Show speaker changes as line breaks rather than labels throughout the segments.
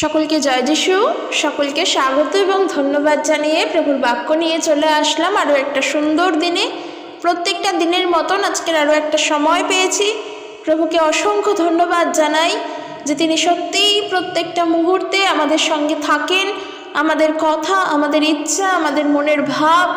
সকলকে জয় যিশু, সকলকে স্বাগত এবং ধন্যবাদ জানিয়ে প্রভুর বাক্য নিয়ে চলে আসলাম। আরও একটা সুন্দর দিনে, প্রত্যেকটা দিনের মতন আজকের আরও একটা সময় পেয়েছি। প্রভুকে অসংখ্য ধন্যবাদ জানাই যে তিনি সত্যিই প্রত্যেকটা মুহূর্তে আমাদের সঙ্গে থাকেন। আমাদের কথা, আমাদের ইচ্ছা, আমাদের মনের ভাব,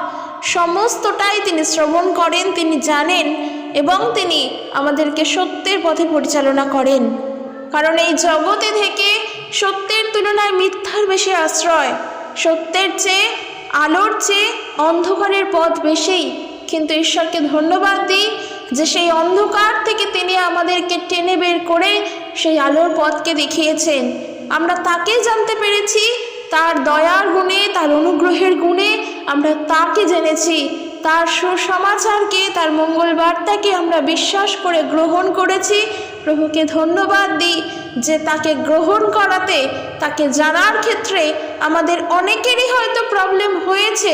সমস্তটাই তিনি শ্রবণ করেন, তিনি জানেন এবং তিনি আমাদেরকে সত্যের পথে পরিচালনা করেন। কারণ এই জগতে থেকে সত্যের তুলনায় মিথ্যার বেশি আশ্রয়। সত্যের চেয়ে, আলোর চেয়ে অন্ধকারের পথ বেশি। কিন্তু ঈশ্বরকে ধন্যবাদ দিই যে সেই অন্ধকার থেকে তিনি আমাদেরকে টেনে বের করে সেই আলোর পথকে দেখিয়েছেন। আমরা তাকে জানতে পেরেছি, তার দয়ার গুণে, তার অনুগ্রহের গুণে আমরা তাকে জেনেছি। তার সুসমাচারকে, তার মঙ্গল বার্তাকে আমরা বিশ্বাস করে গ্রহণ করেছি। প্রভুকে ধন্যবাদ দিই যে তাকে গ্রহণ করাতে, তাকে জানার ক্ষেত্রে আমাদের অনেকেরই হয়তো প্রবলেম হয়েছে,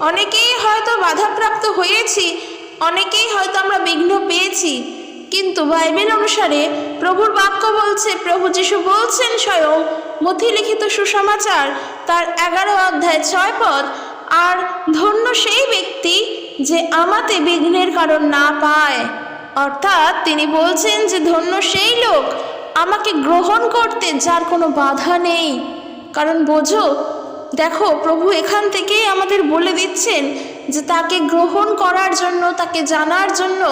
অনেকেই হয়তো বাধাপ্রাপ্ত হয়েছি, অনেকেই হয়তো আমরা বিঘ্ন পেয়েছি। কিন্তু বাইবেল অনুসারে প্রভুর বাক্য বলছে, প্রভু যিশু বলছেন স্বয়ং মথি লিখিত সুসমাচার, তার এগারো অধ্যায় ছয় পদ, আর ধন্য সেই ব্যক্তি যে আমাতে বিঘ্নের কারণ না পায়। অর্থাৎ তিনি বলছেন যে, ধন্য সেই লোক আমাকে গ্রহণ করতে যার কোনো বাধা নেই। কারণ বোঝো, দেখো, প্রভু এখান থেকেই আমাদের বলে দিচ্ছেন যে, তাকে গ্রহণ করার জন্য, তাকে জানার জন্য,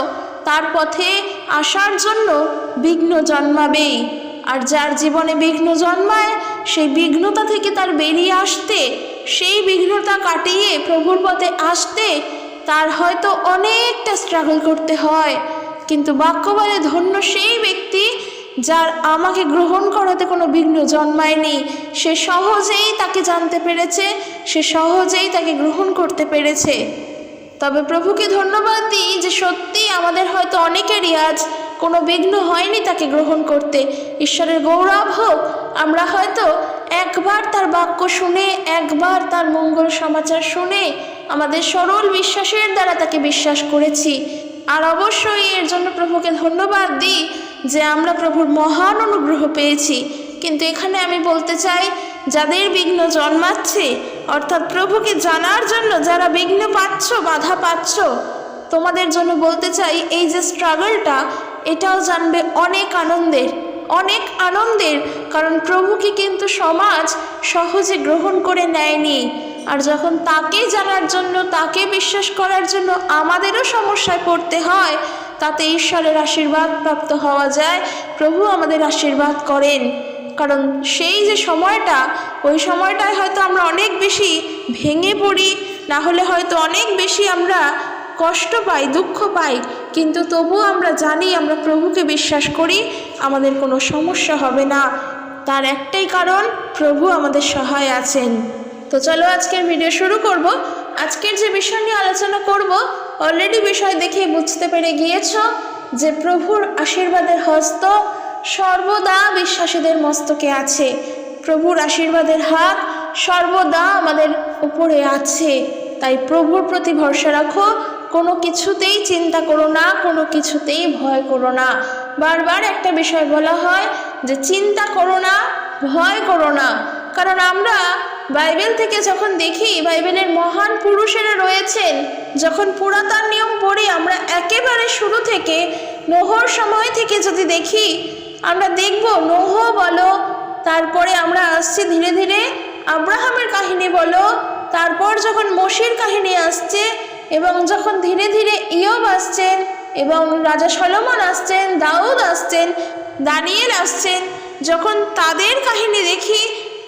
তার পথে আসার জন্য বিঘ্ন জন্মাবেই। আর যার জীবনে বিঘ্ন জন্মায়, সেই বিঘ্নতা থেকে তার বেরিয়ে আসতে, সেই বিঘ্নতা কাটিয়ে প্রভুর পথে আসতে তার হয়তো অনেকটা স্ট্রাগল করতে হয়। কিন্তু বাক্য বলে ধন্য সেই ব্যক্তি যার আমাকে গ্রহণ করাতে কোনো বিঘ্ন জন্মায়নি। সে সহজেই তাকে জানতে পেরেছে, সে সহজেই তাকে গ্রহণ করতে পেরেছে। তবে প্রভুকে ধন্যবাদ দিই যে সত্যি আমাদের হয়তো অনেকেরই আজ কোনো বিঘ্ন হয়নি তাকে গ্রহণ করতে। ঈশ্বরের গৌরব হোক, আমরা হয়তো একবার তার বাক্য শুনে, একবার তার মঙ্গল সমাচার শুনে আমাদের সরল বিশ্বাসের দ্বারা তাকে বিশ্বাস করেছি। আর অবশ্যই এর জন্য প্রভুকে ধন্যবাদ দিই যে আমরা প্রভুর মহান অনুগ্রহ পেয়েছি। কিন্তু এখানে আমি বলতে চাই, যাদের বিঘ্ন জন্মাচ্ছে, অর্থাৎ প্রভুকে জানার জন্য যারা বিঘ্ন পাচ্ছ, বাধা পাচ্ছ, তোমাদের জন্য বলতে চাই, এই যে স্ট্রাগলটা এটাও জানবে অনেক আনন্দের অনেক আনন্দের, কারণ প্রভুকে কিন্তু সমাজ সহজে গ্রহণ করে নেয়নি। আর যখন তাকে জানার জন্য, তাকে বিশ্বাস করার জন্য আমাদেরও সমস্যায় পড়তে হয়, তাতে ঈশ্বরের আশীর্বাদ প্রাপ্ত হওয়া যায়, প্রভু আমাদের আশীর্বাদ করেন। কারণ সেই যে সময়টা, ওই সময়টায় হয়তো আমরা অনেক বেশি ভেঙে পড়ি, না হলে হয়তো অনেক বেশি আমরা কষ্ট পাই, দুঃখ পাই, কিন্তু তবুও আমরা জানি, আমরা প্রভুকে বিশ্বাস করি, আমাদের কোনো সমস্যা হবে না। তার একটাই কারণ, প্রভু আমাদের সহায় আছেন। তো চলো আজকের ভিডিও শুরু করব। আজকের যে বিষয় নিয়ে আলোচনা করব অলরেডি বিষয় দেখে বুঝতে পেরে গিয়েছ যে প্রভুর আশীর্বাদের হস্ত সর্বদা বিশ্বাসীদের মস্তকে আছে। প্রভুর আশীর্বাদের হাত সর্বদা আমাদের উপরে আছে। তাই প্রভুর প্রতি ভরসা রাখো, কোনো কিছুতেই চিন্তা করো না, কোনো কিছুতেই ভয় করো না। বারবার একটা বিষয় বলা হয় যে, চিন্তা করো না, ভয় করো না। কারণ আমরা বাইবেল থেকে যখন দেখি, বাইবেলের মহান পুরুষেরা রয়েছেন, যখন পুরাতন নিয়ম পড়ি, আমরা একেবারে শুরু থেকে, নোহর সময় থেকে যদি দেখি, আমরা দেখব, নোহ বলো, তারপরে আমরা আসছি ধীরে ধীরে আব্রাহামের কাহিনী বলো, তারপর যখন মসির কাহিনী আসছে, এবং যখন ধীরে ধীরে ইয়ব আসছেন এবং রাজা সলমন আসছেন, দাউদ আসছেন, দানিয়েল আসছেন, যখন তাদের কাহিনী দেখি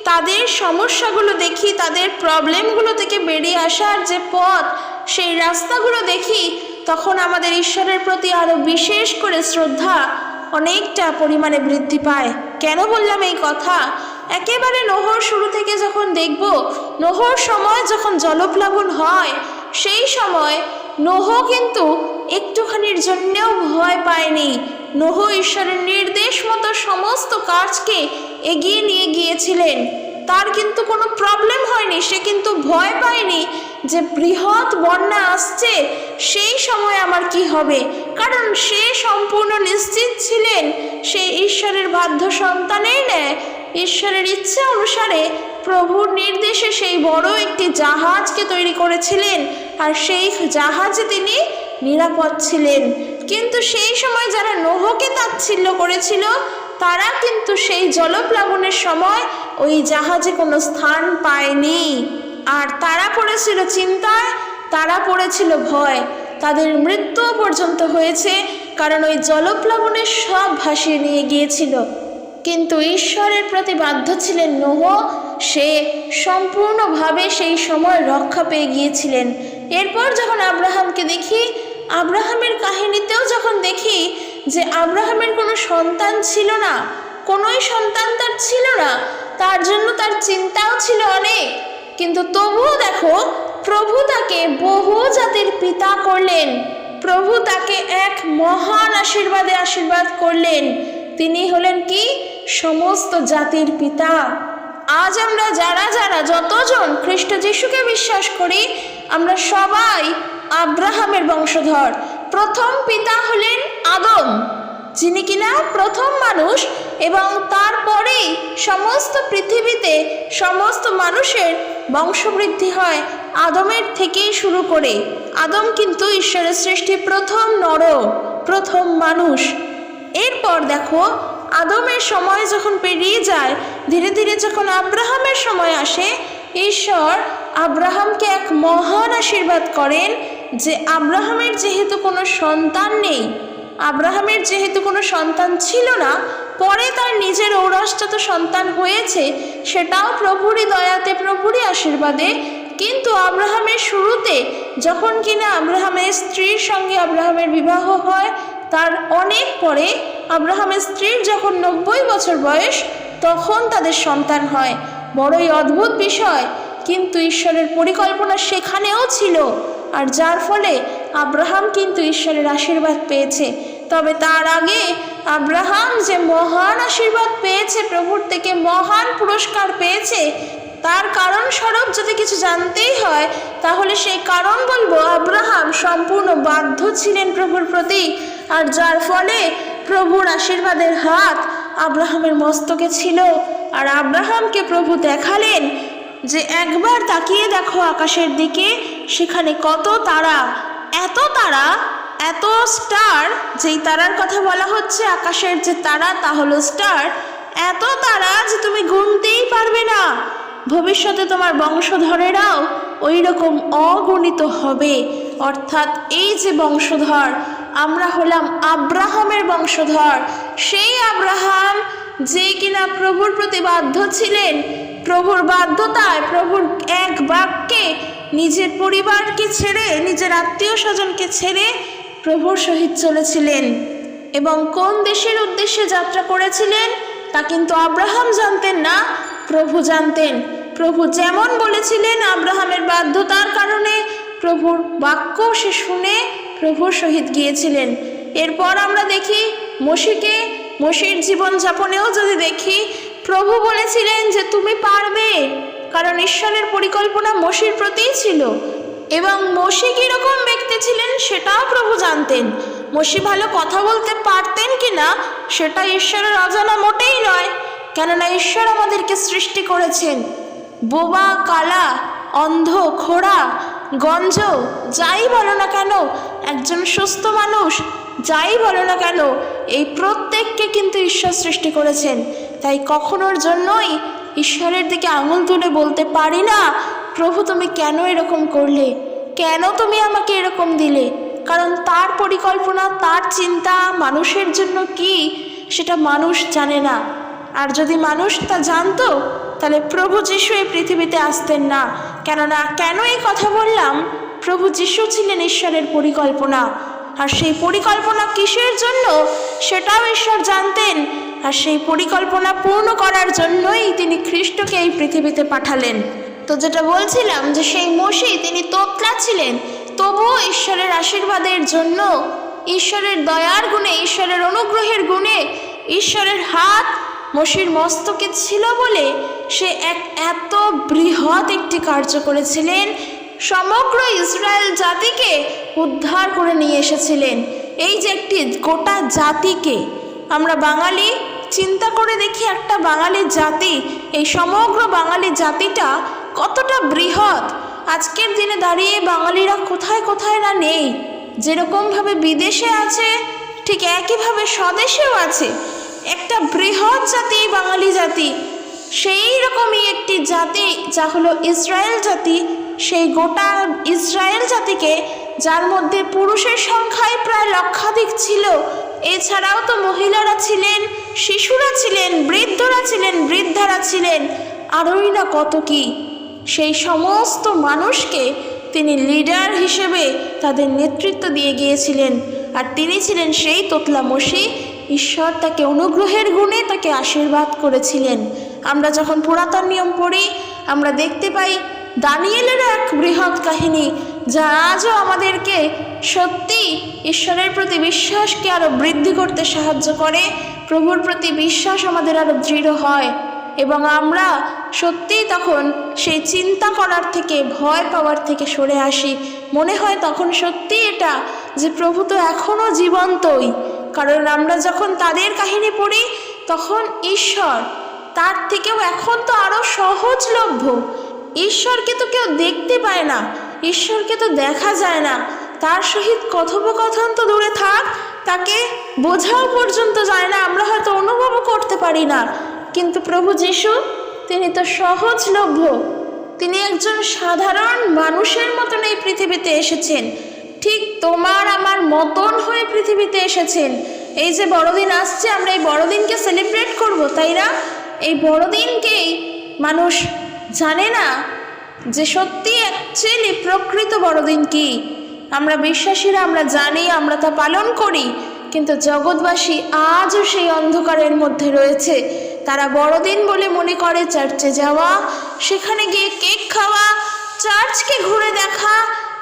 তাদের সমস্যাগুলো দেখি, তাদের প্রবলেমগুলো থেকে বেরিয়ে আসার যে পথ, সেই রাস্তাগুলো দেখি, তখন আমাদের ঈশ্বরের প্রতি আরও বিশেষ করে শ্রদ্ধা অনেকটা পরিমাণে বৃদ্ধি পায়। কেন বললাম এই কথা? একেবারে নোহর শুরু থেকে যখন দেখব, নোহর সময় যখন জলপ্লাবন হয়, সেই সময় নোহ কিন্তু একটুখানির জন্যেও ভয় পায়নি নোহ ঈশ্বরের নির্দেশ মতো সমস্ত কাজকে এগিয়ে নিয়ে গিয়েছিলেন। তার কিন্তু কোনো প্রবলেম হয়নি, সে কিন্তু ভয় পায়নি যে বৃহৎ বন্যা আসছে, সেই সময় আমার কি হবে? কারণ সে সম্পূর্ণ নিশ্চিত ছিলেন, সে ঈশ্বরের বাধ্য সন্তানের ন্যায় ঈশ্বরের ইচ্ছা অনুসারে প্রভুর নির্দেশে সেই বড় একটি জাহাজকে তৈরি করেছিলেন, আর সেই জাহাজে তিনি নিরাপদ ছিলেন। কিন্তু সেই সময় যারা নোহকে তাচ্ছিল্য করেছিল তারা কিন্তু সেই জলপ্লাবনের সময় ওই জাহাজে কোনো স্থান পায়নি। আর তারা পড়েছিল চিন্তায়, তারা পড়েছিল ভয়। তাদের মৃত্যু পর্যন্ত হয়েছে, কারণ ওই জলপ্লাবনের সব ভাসিয়ে নিয়ে গিয়েছিল। কিন্তু ঈশ্বরের প্রতি বাধ্য ছিলেন নোহ। সে সম্পূর্ণভাবে সেই সময় রক্ষা পেয়ে গিয়েছিলেন। এরপর যখন আব্রাহামকে দেখি, আব্রাহামের কাহিনীতেও যখন দেখি যে আব্রাহামের কোনো সন্তান ছিল না, কোনোই সন্তান তার ছিল না, তার জন্য তার চিন্তাও ছিল অনেক। কিন্তু তবুও দেখো, প্রভু তাকে বহু জাতির পিতা করলেন। প্রভু তাকে এক মহান আশীর্বাদে আশীর্বাদ করলেন। তিনি হলেন কি? সমস্ত জাতির পিতা। আজ আমরা যারা যারা যতজন খ্রিস্ট যিশুকে বিশ্বাস করি, আমরা সবাই আব্রাহামের বংশধর। প্রথম পিতা হলেন আদম যিনি কিনা প্রথম মানুষ এবং তারপরেই সমস্ত পৃথিবীতে সমস্ত মানুষের বংশবৃদ্ধি হয়, আদমের থেকেই শুরু করে। আদম কিন্তু ঈশ্বরের সৃষ্টি প্রথম নর, প্রথম মানুষ। এরপর দেখো, আদমের সময় যখন পেরিয়ে যায়, ধীরে ধীরে যখন আব্রাহামের সময় আসে, ঈশ্বর আব্রাহামকে এক মহান আশীর্বাদ করেন যে আব্রাহামের যেহেতু কোনো সন্তান নেই আব্রাহামের যেহেতু কোনো সন্তান ছিল না, পরে তার নিজের ঔরসজাত সন্তান হয়েছে, সেটাও প্রভুরই দয়াতে, প্রভুরই আশীর্বাদে। কিন্তু আব্রাহামের শুরুতে যখন কিনা আব্রাহামের স্ত্রীর সঙ্গে আব্রাহামের বিবাহ হয়, তার অনেক পরে আব্রাহামের স্ত্রীর যখন নব্বই বছর বয়স, তখন তাদের সন্তান হয়। বড়ই অদ্ভুত বিষয়, কিন্তু ঈশ্বরের পরিকল্পনা সেখানেও ছিল। আর যার ফলে আব্রাহাম কিন্তু ঈশ্বরের আশীর্বাদ পেয়েছে। তবে তার আগে আব্রাহাম যে মহান আশীর্বাদ পেয়েছে, প্রভুর থেকে মহান পুরস্কার পেয়েছে, তার কারণ স্বরূপ যদি কিছু জানতেই হয়, তাহলে সেই কারণ বলব আব্রাহাম সম্পূর্ণ বাধ্য ছিলেন প্রভুর প্রতি। আর যার ফলে প্রভুর আশীর্বাদের হাত আব্রাহামের মস্তকে ছিল। আর আব্রাহামকে প্রভু দেখালেন যে একবার তাকিয়ে দেখো আকাশের দিকে সেখানে কত তারা? এত তারা? এত স্টার? যেই তারার কথা বলা হচ্ছে আকাশের যে তারা, তা হলো স্টার। এত তারা যে তুমি গুনতেই পারবে না। ভবিষ্যতে তোমার বংশধরেরাও ওই রকম অগণিত হবে। অর্থাৎ এই যে বংশধর, আমরা হলাম আব্রাহামের বংশধর। সেই আব্রাহাম যে কিনা প্রভুর প্রতি বাধ্য ছিলেন প্রভুর বাধ্যতায়, প্রভুর এক বাক্যে নিজের পরিবারকে ছেড়ে, নিজের আত্মীয় স্বজনকে ছেড়ে প্রভুর সহিত চলেছিলেন। এবং কোন দেশের উদ্দেশ্যে যাত্রা করেছিলেন, তা কিন্তু আব্রাহাম জানতেন না, প্রভু জানতেন। প্রভু যেমন বলেছিলেন, আব্রাহামের বাধ্যতার কারণে প্রভুর বাক্য সে শুনে প্রভুর সহিত গিয়েছিলেন। এরপর আমরা দেখি, মসিকে, মসির জীবনযাপনেও যদি দেখি প্রভু বলেছিলেন যে তুমি পারবে, কারণ ঈশ্বরের পরিকল্পনা মসির প্রতিই ছিল। এবং মসি কীরকম ব্যক্তি ছিলেন সেটাও প্রভু জানতেন। মসি ভালো কথা বলতে পারতেন কি না সেটা ঈশ্বরের অজানা মোটেই নয়, কেননা ঈশ্বর আমাদেরকে সৃষ্টি করেছেন। বোবা, কালা, অন্ধ, খোড়া, গঞ্জ, যাই বলো না কেন, একজন সুস্থ মানুষ, যাই বলো না কেন, এই প্রত্যেককে কিন্তু ঈশ্বর সৃষ্টি করেছেন। তাই কখনোর জন্যই ঈশ্বরের দিকে আঙুল তুলে বলতে পারি না, প্রভু, তুমি কেন এরকম করলে? কেন তুমি আমাকে এরকম দিলে? কারণ তার পরিকল্পনা, তার চিন্তা মানুষের জন্য কি, সেটা মানুষ জানে না। আর যদি মানুষ তা জানতো, তাহলে প্রভু যিশু এই পৃথিবীতে আসতেন না। কেননা, কেন এই কথা বললাম? প্রভু যিশু ছিলেন ঈশ্বরের পরিকল্পনা। আর সেই পরিকল্পনা কিসের জন্য? সেটাও ঈশ্বর জানতেন। আর সেই পরিকল্পনা পূর্ণ করার জন্যই তিনি খ্রিস্টকে এই পৃথিবীতে পাঠালেন। তো যেটা বলছিলাম যে সেই মসি তিনি তোতলা ছিলেন, তবুও ঈশ্বরের আশীর্বাদের জন্য, ঈশ্বরের দয়ার গুণে, ঈশ্বরের অনুগ্রহের গুণে, ঈশ্বরের হাত মসির মস্তকে ছিল বলে সে এক এত বৃহৎ একটি কার্য করেছিলেন, সমগ্র ইসরায়েল জাতিকে উদ্ধার করে নিয়ে এসেছিলেন। এই যে একটি গোটা জাতিকে আমরা বাঙালি, চিন্তা করে দেখি একটা বাঙালি জাতি, এই সমগ্র বাঙালি জাতিটা কতটা বৃহৎ। আজকের দিনে দাঁড়িয়ে বাঙালিরা কোথায় কোথায় না নেই। যেরকমভাবে বিদেশে আছে, ঠিক একইভাবে স্বদেশেও আছে। একটা বৃহৎ জাতি বাঙালি জাতি। সেই রকমই একটি জাতি যা হলো ইসরায়েল জাতি। সেই গোটা ইসরায়েল জাতিকে, যার মধ্যে পুরুষের সংখ্যায় প্রায় লক্ষাধিক ছিল এছাড়াও তো মহিলারা ছিলেন, শিশুরা ছিলেন, বৃদ্ধরা ছিলেন, বৃদ্ধারা ছিলেন, আরোই না কত কি। সেই সমস্ত মানুষকে তিনি লিডার হিসেবে তাদের নেতৃত্ব দিয়ে গিয়েছিলেন। আর তিনি ছিলেন সেই তোতলামসি ঈশ্বর তাকে অনুগ্রহের গুণে তাকে আশীর্বাদ করেছিলেন। আমরা যখন পুরাতন নিয়ম পড়ি, আমরা দেখতে পাই দানিয়েলের এক বৃহৎ কাহিনী যা আজও আমাদেরকে সত্যি ঈশ্বরের প্রতি বিশ্বাসকে আরও বৃদ্ধি করতে সাহায্য করে, প্রভুর প্রতি বিশ্বাস আমাদের আরও দৃঢ় হয় এবং আমরা সত্যিই তখন সেই চিন্তা করার থেকে, ভয় পাওয়ার থেকে সরে আসি। মনে হয় তখন সত্যি এটা যে প্রভু তো এখনও জীবন্তই। কারণ আমরা যখন তাদের কাহিনী পড়ি, তখন ঈশ্বর তার থেকেও এখন তো আরও সহজলভ্য। ঈশ্বরকে তো কেউ দেখতে পায় না। ঈশ্বরকে তো দেখা যায় না। তার সহিত কথোপকথন তো দূরে থাক, তাকে বোঝাও পর্যন্ত যায় না, আমরা হয়তো অনুভবও করতে পারি না। কিন্তু প্রভু যিশু, তিনি তো সহজলভ্য। তিনি একজন সাধারণ মানুষের মতন এই পৃথিবীতে এসেছেন। ঠিক তোমার আমার মতন হয়ে পৃথিবীতে এসেছেন। এই যে বড়দিন আসছে, আমরা এই বড়দিনকে সেলিব্রেট করব, তাই না? এই বড়দিনকেই মানুষ জানে না যে সত্যি অ্যাকচুয়ালি প্রকৃত বড়দিন কি? আমরা বিশ্বাসীরা, আমরা জানি, আমরা তা পালন করি, কিন্তু জগৎবাসী আজও সেই অন্ধকারের মধ্যে রয়েছে। তারা বড়দিন বলে মনে করে চার্চে যাওয়া, সেখানে গিয়ে কেক খাওয়া, চার্চকে ঘুরে দেখা,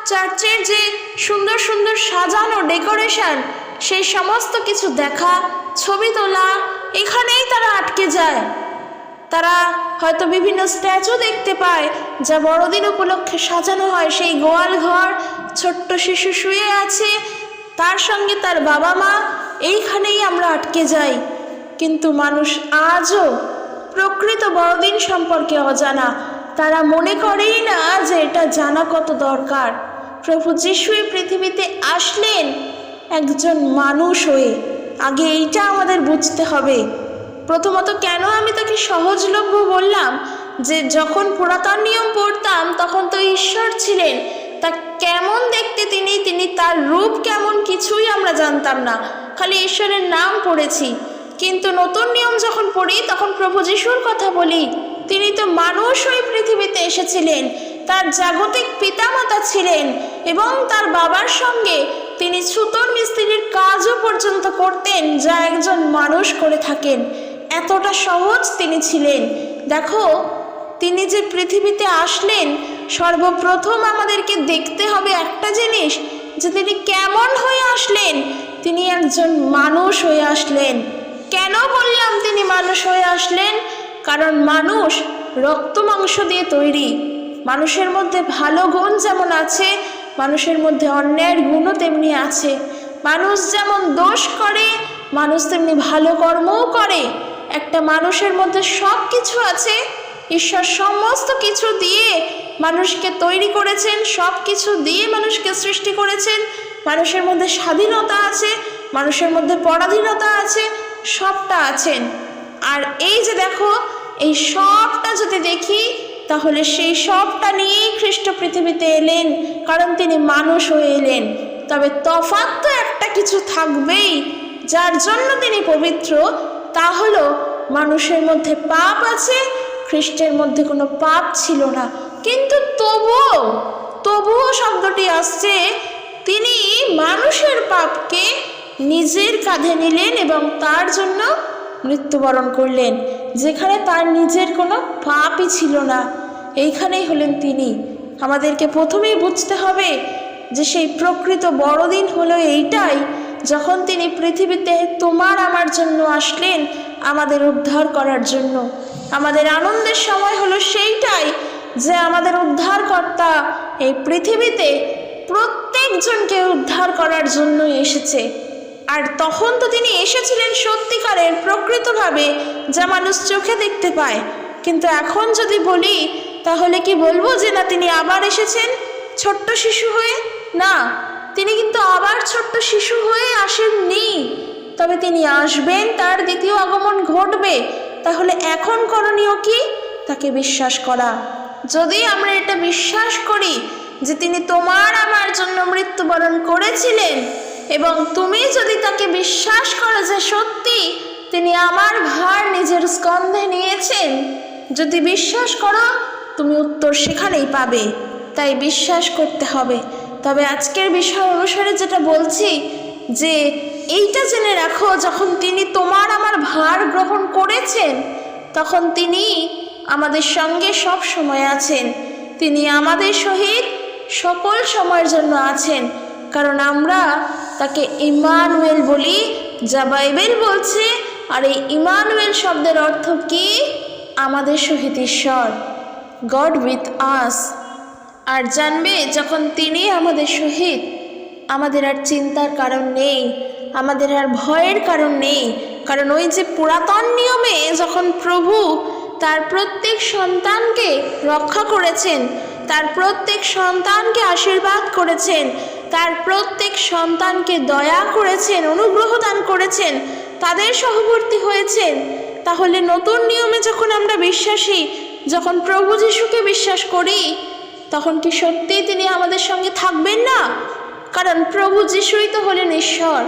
চার্চের যে সুন্দর সুন্দর সাজানো ডেকোরেশন, সেই সমস্ত কিছু দেখা, ছবি তোলা, এখানেই তারা আটকে যায়। তারা হয়তো বিভিন্ন স্ট্যাচু দেখতে পায়, যা বড়দিন উপলক্ষে সাজানো হয়। সেই গোয়াল ঘর, ছোট্ট শিশু শুয়ে আছে, তার সঙ্গে তার বাবা মা, এইখানেই আমরা আটকে যাই। কিন্তু মানুষ আজও প্রকৃত বড়দিন সম্পর্কে অজানা। তারা মনে করেই না যে এটা জানা কত দরকার। প্রভু যিশু এই পৃথিবীতে আসলেন একজন মানুষ হয়ে। আগে এইটা আমাদের বুঝতে হবে। প্রথমত কেন আমি তাকে সহজলভ্য বললাম যে যখন পুরাতন নিয়ম পড়তাম তখন তো ঈশ্বর ছিলেন, তা কেমন দেখতে তিনি তিনি তার রূপ কেমন কিছুই আমরা জানতাম না, খালি ঈশ্বরের নাম পড়েছি। কিন্তু নতুন নিয়ম যখন পড়ি তখন প্রভু যিশুর কথা বলি, তিনি তো মানুষ ওই পৃথিবীতে এসেছিলেন, তার জাগতিক পিতামাতা ছিলেন এবং তার বাবার সঙ্গে তিনি ছুতোর মিস্ত্রির কাজও পর্যন্ত করতেন যা একজন মানুষ করে থাকেন। এতটা সহজ তিনি ছিলেন। দেখো, তিনি যে পৃথিবীতে আসলেন, সর্বপ্রথম আমাদেরকে দেখতে হবে একটা জিনিস, যে তিনি কেমন হয়ে আসলেন। তিনি একজন মানুষ হয়ে আসলেন। কেন বললাম তিনি মানুষ হয়ে আসলেন? কারণ মানুষ রক্ত মাংস দিয়ে তৈরি। মানুষের মধ্যে ভালো গুণ যেমন আছে, মানুষের মধ্যে অন্যায়ের গুণও তেমনি আছে। মানুষ যেমন দোষ করে, মানুষ তেমনি ভালো কর্মও করে। একটা মানুষের মধ্যে সব কিছু আছে। ঈশ্বর সমস্ত কিছু দিয়ে মানুষকে তৈরি করেছেন সব কিছু দিয়ে মানুষকে সৃষ্টি করেছেন। মানুষের মধ্যে স্বাধীনতা আছে, মানুষের মধ্যে পরাধীনতা আছে, সবটা আছেন। আর এই যে দেখো, এই সবটা যদি দেখি, তাহলে সেই সবটা নিয়েই খ্রিস্ট পৃথিবীতে এলেন, কারণ তিনি মানুষ হয়ে এলেন। তবে তফাৎ তো একটা কিছু থাকবেই, যার জন্য তিনি পবিত্র তা হলো, মানুষের মধ্যে পাপ আছে, খ্রিস্টের মধ্যে কোনো পাপ ছিল না। কিন্তু তবুও তবুও শব্দটি আসছে, তিনি মানুষের পাপকে নিজের কাঁধে নিলেন এবং তার জন্য মৃত্যুবরণ করলেন, যেখানে তার নিজের কোনো পাপই ছিল না। এইখানেই হলেন তিনি। আমাদেরকে প্রথমেই বুঝতে হবে যে সেই প্রকৃত বড়দিন হলো এইটাই যখন তিনি পৃথিবীতে তোমার আমার জন্য আসলেন, আমাদের উদ্ধার করার জন্য। আমাদের আনন্দের সময় হলো সেইটাই যে আমাদের উদ্ধারকর্তা এই পৃথিবীতে প্রত্যেকজনকে উদ্ধার করার জন্য এসেছে। আর তখন তো তিনি এসেছিলেন সত্যিকারের প্রকৃতভাবে, যা মানুষ চোখে দেখতে পায়। কিন্তু এখন যদি বলি, তাহলে কি বলব যে না তিনি আবার এসেছেন ছোট্ট শিশু হয়ে? না। তিনি কিন্তু আবার ছোট্ট শিশু হয়ে আসেননি। তবে তিনি আসবেন, তার দ্বিতীয় আগমন ঘটবে। তাহলে এখন করণীয় কি? তাকে বিশ্বাস করা। যদি আমরা এটা বিশ্বাস করি যে তিনি তোমার আমার জন্য মৃত্যুবরণ করেছিলেন এবং তুমি যদি তাকে বিশ্বাস করো যে সত্যি তিনি আমার ভার নিজের স্কন্ধে নিয়েছেন, যদি বিশ্বাস করো, তুমি উত্তর সেখানেই পাবে। তাই বিশ্বাস করতে হবে। তবে আজকের বিষয় অনুসারে যেটা বলছি যে এইটা জেনে রাখো, যখন তিনি তোমার আমার ভার গ্রহণ করেছেন, তখন তিনি আমাদের সঙ্গে সব সময় আছেন। তিনি আমাদের সহিত সকল সময়ের জন্য আছেন। কারণ আমরা তাকে ইমানুয়েল বলি, যা বাইবেল বলছে, আর এই ইমানুয়েল শব্দের অর্থ কি? আমাদের সহিত ঈশ্বর। গড উইথ আস আর জানবে যখন তিনি আমাদের সহিত। আমাদের আর চিন্তার কারণ নেই, আমাদের আর ভয়ের কারণ নেই, কারণ ওই যে পুরাতন নিয়মে যখন প্রভু তার প্রত্যেক সন্তানকে রক্ষা করেছেন, তার প্রত্যেক সন্তানকে আশীর্বাদ করেছেন, তার প্রত্যেক সন্তানকে দয়া করেছেন, অনুগ্রহ দান করেছেন, তাদের সহবর্তী হয়েছেন, তাহলে নতুন নিয়মে যখন আমরা বিশ্বাসী, যখন প্রভু যিশুকে বিশ্বাস করি তখন কি সত্যিই তিনি আমাদের সঙ্গে থাকবেন না? কারণ প্রভু যিশুই তো হলেন ঈশ্বর।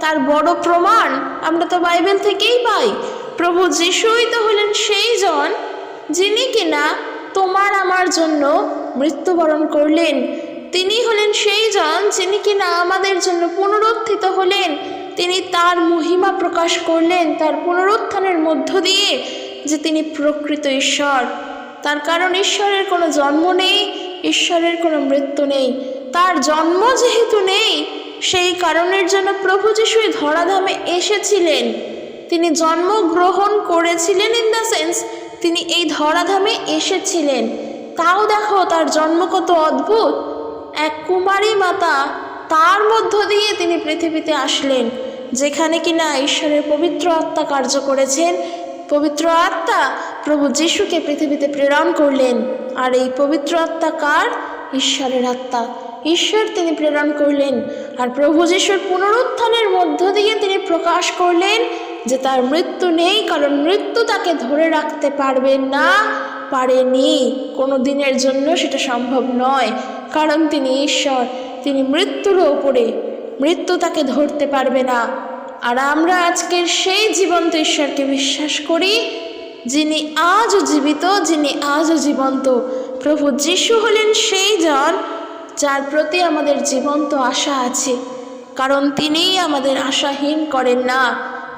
তার বড় প্রমাণ আমরা তো বাইবেল থেকেই পাই। প্রভু যিশুই তো হলেন সেই জন যিনি কিনা তোমার আমার জন্য মৃত্যুবরণ করলেন। তিনি হলেন সেই জন যিনি কিনা আমাদের জন্য পুনরুত্থিত হলেন। তিনি তার মহিমা প্রকাশ করলেন তার পুনরুত্থানের মধ্য দিয়ে যে তিনি প্রকৃত ঈশ্বর। তার কারণ ঈশ্বরের কোনো জন্ম নেই ঈশ্বরের কোনো মৃত্যু নেই। তার জন্ম যেহেতু নেই, সেই কারণের জন্য প্রভু যিশুই ধরাধামে এসেছিলেন। তিনি জন্মগ্রহণ করেছিলেন ইন দ্য সেন্স তিনি এই ধরাধামে এসেছিলেন। তাও দেখো তার জন্ম কত অদ্ভুত। এক কুমারী মাতা তার মধ্য দিয়ে তিনি পৃথিবীতে আসলেন, যেখানে কিনা ঈশ্বরের পবিত্র আত্মা কার্য করেছেন। পবিত্র আত্মা প্রভু যিশুকে পৃথিবীতে প্রেরণ করলেন। আর এই পবিত্র আত্মা কার? ঈশ্বরের আত্মা। ঈশ্বর তিনি প্রেরণ করলেন। আর প্রভু যিশুর পুনরুত্থানের মধ্য দিয়ে তিনি প্রকাশ করলেন যে তার মৃত্যু নেই, কারণ মৃত্যু তাকে ধরে রাখতে পারবেন না, পারেনি। কোনো দিনের জন্য সেটা সম্ভব নয়, কারণ তিনি ঈশ্বর। তিনি মৃত্যুর ওপরে, মৃত্যু তাকে ধরতে পারবে না। আর আমরা আজকের সেই জীবন্ত ঈশ্বরকে বিশ্বাস করি যিনি আজও জীবিত, যিনি আজও জীবন্ত। প্রভু যিশু হলেন সেই জন যার প্রতি আমাদের জীবন্ত আশা আছে, কারণ তিনিই আমাদের আশাহীন করেন না।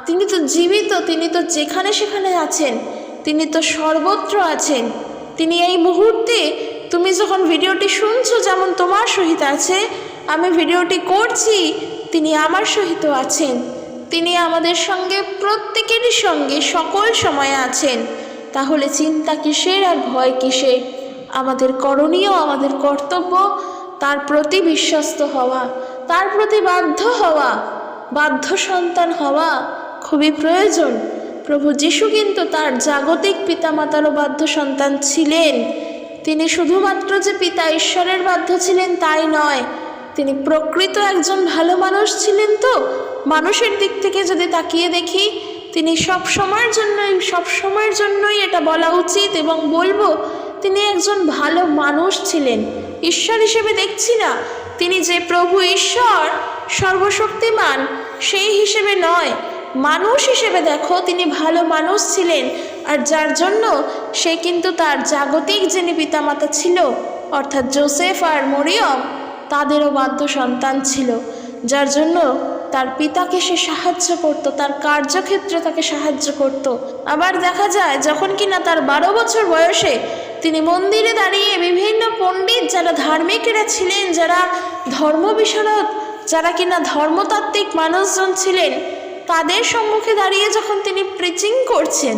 তিনি তো জীবিত, তিনি তো যেখানে সেখানে আছেন, তিনি তো সর্বত্র আছেন। তিনি এই মুহূর্তে, তুমি যখন ভিডিওটি শুনছো যেমন তোমার সহিত আছে, আমি ভিডিওটি করছি, তিনি আমার সহিত আছেন। তিনি আমাদের সঙ্গে প্রত্যেকেরই সঙ্গে সকল সময়ে আছেন। তাহলে চিন্তা কিসের আর ভয় কিসের? আমাদের করণীয়, আমাদের কর্তব্য, তার প্রতি বিশ্বস্ত হওয়া, তার প্রতি বাধ্য হওয়া, বাধ্য সন্তান হওয়া খুবই প্রয়োজন। প্রভু যিশু কিন্তু তার জাগতিক পিতামাতারও বাধ্য সন্তান ছিলেন। তিনি শুধুমাত্র যে পিতা ঈশ্বরের বাধ্য ছিলেন তাই নয়, তিনি প্রকৃত একজন ভালো মানুষ ছিলেন তো? মানুষের দিক থেকে যদি তাকিয়ে দেখি, তিনি সব সময়ের জন্যই, সব সময়ের জন্যই এটা বলা উচিত এবং বলব, তিনি একজন ভালো মানুষ ছিলেন। ঈশ্বর হিসেবে দেখছি না, তিনি যে প্রভু ঈশ্বর, সর্বশক্তিমান, সেই হিসেবে নয়। মানুষ হিসেবে দেখো, তিনি ভালো মানুষ ছিলেন, আর যার জন্য সে কিন্তু তার জাগতিক যিনি পিতামাতা ছিল, অর্থাৎ জোসেফ আর মরিয়ম, তাদেরও বাধ্য সন্তান ছিল, যার জন্য তার পিতাকে সে সাহায্য করত, তার কার্যক্ষেত্রে তাকে সাহায্য করত। আবার দেখা যায়, যখন কিনা তার বারো বছর বয়সে তিনি মন্দিরে দাঁড়িয়ে বিভিন্ন পণ্ডিত যারা ধার্মিকেরা ছিলেন, যারা ধর্ম বিশারদ, যারা কিনা ধর্মতাত্ত্বিক মানুষজন ছিলেন, তাদের সম্মুখে দাঁড়িয়ে যখন তিনি প্রিচিং করছেন,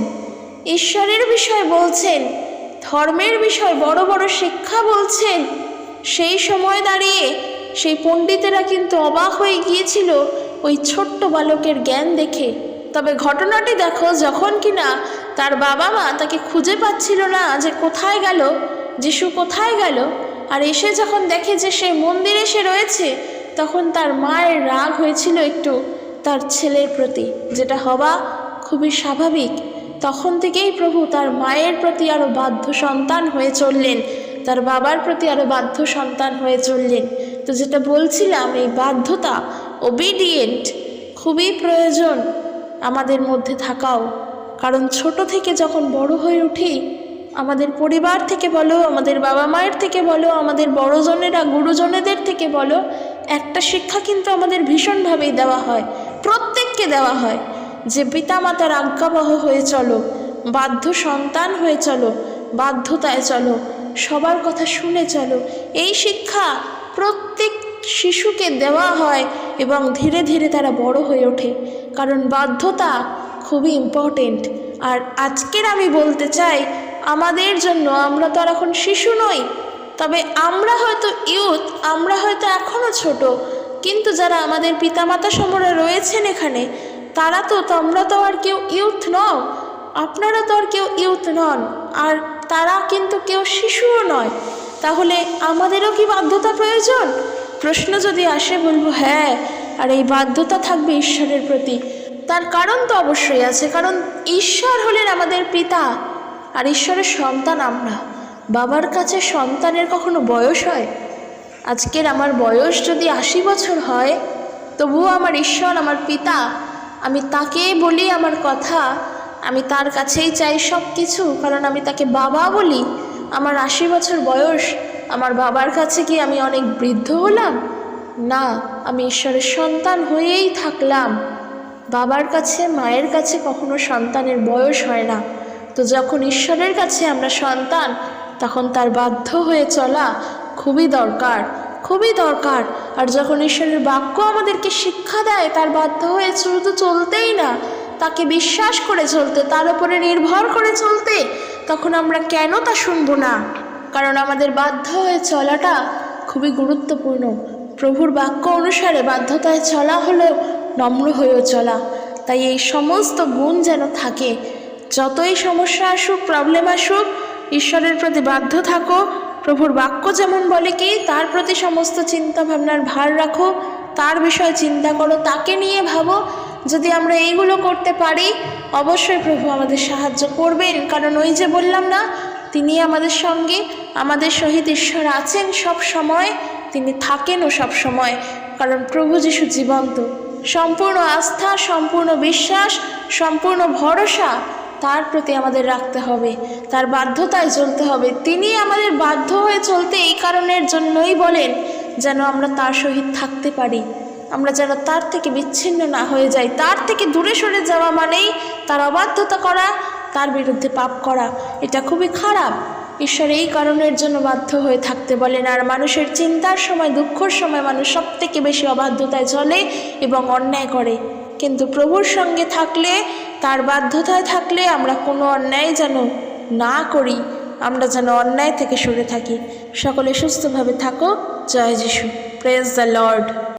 ঈশ্বরের বিষয় বলছেন, ধর্মের বিষয় বড় বড় শিক্ষা বলছেন, সেই সময় দাঁড়িয়ে সেই পণ্ডিতেরা কিন্তু অবাক হয়ে গিয়েছিল ওই ছোট্ট বালকের জ্ঞান দেখে। তবে ঘটনাটি দেখো যখন কিনা তার বাবা মা তাকে খুঁজে পাচ্ছিল না যে কোথায় গেল, যিশু কোথায় গেল, আর এসে যখন দেখে যে সে মন্দিরে এসে রয়েছে, তখন তার মায়ের রাগ হয়েছিল একটু। তার ছেলের প্রতি যেটা হওয়া খুবই স্বাভাবিক। তখন থেকেই প্রভু তার মায়ের প্রতি আরও বাধ্য সন্তান হয়ে চললেন। তার বাবার প্রতি আরও বাধ্য সন্তান হয়ে চললেন। তো যেটা বলছিলাম, এই বাধ্যতা ওবিডিয়েন্ট খুবই প্রয়োজন আমাদের মধ্যে থাকাও। কারণ ছোট থেকে যখন বড় হয়ে উঠি, আমাদের পরিবার থেকে বলো, আমাদের বাবা মায়ের থেকে বলো, আমাদের বড়জনেরা, গুরুজনেদের থেকে বলো, একটা শিক্ষা কিন্তু আমাদের ভীষণভাবেই দেওয়া হয়, প্রত্যেককে দেওয়া হয় যে পিতামাতার আজ্ঞাবহ হয়ে চলো, বাধ্য সন্তান হয়ে চলো, বাধ্যতায় চলো, সবার কথা শুনে চলো। এই শিক্ষা প্রত্যেক শিশুকে দেওয়া হয় এবং ধীরে ধীরে তারা বড় হয়ে ওঠে। কারণ বাধ্যতা খুবই ইম্পর্টেন্ট আর আজকের আমি বলতে চাই, আমাদের জন্য আমরা তো আর এখন শিশু নই। তবে আমরা হয়তো ইউথ আমরা হয়তো এখনও ছোট। কিন্তু যারা আমাদের পিতামাতা সমরে রয়েছেন এখানে, তারা তো, তোমরা তো আর কেউ ইউথ নও। আপনারা তো আর কেউ ইউথ নন। আর তারা কিন্তু কেউ শিশুও নয়। তাহলে আমাদেরও কি বাধ্যতা প্রয়োজন? প্রশ্ন যদি আসে, বলব হ্যাঁ আর এই বাধ্যতা থাকবে ঈশ্বরের প্রতি। তার কারণ তো অবশ্যই আছে, কারণ ঈশ্বর হলেন আমাদের পিতা, আর ঈশ্বরের সন্তান আমরা। বাবার কাছে সন্তানের কখনো বয়স হয়? আজকের আমার বয়স যদি আশি বছর হয়, তবুও আমার ঈশ্বর আমার পিতা। আমি তাকে বলি আমার কথা, আমি তার কাছেই চাই সব কিছু কারণ আমি তাকে বাবা বলি। আমার আশি বছর বয়স আমার বাবার কাছে কি আমি অনেক বৃদ্ধ হলাম? না, আমি ঈশ্বরের সন্তান হয়েই থাকলাম। বাবার কাছে, মায়ের কাছে কখনো সন্তানের বয়স হয় না। তো যখন ঈশ্বরের কাছে আমরা সন্তান, তখন তার বাধ্য হয়ে চলা খুবই দরকার খুবই দরকার। আর যখন ঈশ্বরের বাক্য আমাদেরকে শিক্ষা দেয়, তার বাধ্য হয়ে শুধু চলতেই না, তাকে বিশ্বাস করে চলতে, তার উপরে নির্ভর করে চলতে, তখন আমরা কেন তা শুনব না? কারণ আমাদের বাধ্য হয়ে চলাটা খুবই গুরুত্বপূর্ণ। প্রভুর বাক্য অনুসারে বাধ্যতায় চলা হলো নম্র হয়েও চলা। তাই এই সমস্ত গুণ যেন থাকে। যতই সমস্যা আসুক প্রবলেম আসুক, ঈশ্বরের প্রতি বাধ্য থাকো। প্রভুর বাক্য যেমন বলে কি, তার প্রতি সমস্ত চিন্তা ভাবনার ভার রাখো। তার বিষয়ে চিন্তা করো, তাকে নিয়ে ভাবো। যদি আমরা এইগুলো করতে পারি, অবশ্যই প্রভু আমাদের সাহায্য করবেন। কারণ ওই যে বললাম না তিনি আমাদের সঙ্গে, আমাদের সহিত ঈশ্বর আছেন সব সময়, তিনি থাকেনও সব সময়, কারণ প্রভু যিশু জীবন্ত। সম্পূর্ণ আস্থা, সম্পূর্ণ বিশ্বাস, সম্পূর্ণ ভরসা তার প্রতি আমাদের রাখতে হবে, তার বাধ্যতায় চলতে হবে। তিনি আমাদের বাধ্য হয়ে চলতে এই কারণের জন্যই বলেন যেন আমরা তার সহিত থাকতে পারি। আমরা যেন তার থেকে বিচ্ছিন্ন না হয়ে যাই। তার থেকে দূরে সরে যাওয়া মানেই তার অবাধ্যতা করা তার বিরুদ্ধে পাপ করা, এটা খুবই খারাপ। ঈশ্বর এই কারণের জন্য বাধ্য হয়ে থাকতে বলেন, আর মানুষের চিন্তার সময়, দুঃখর সময় মানুষ সব থেকে বেশি অবাধ্যতায় চলে এবং অন্যায় করে। কিন্তু প্রভুর সঙ্গে থাকলে, তার বাধ্যতায় থাকলে আমরা কোনো অন্যায় যেন না করি, আমরা যেন অন্যায় থেকে সরে থাকি। সকলে সুস্থভাবে থাকো। জয় যিশু। Praise the Lord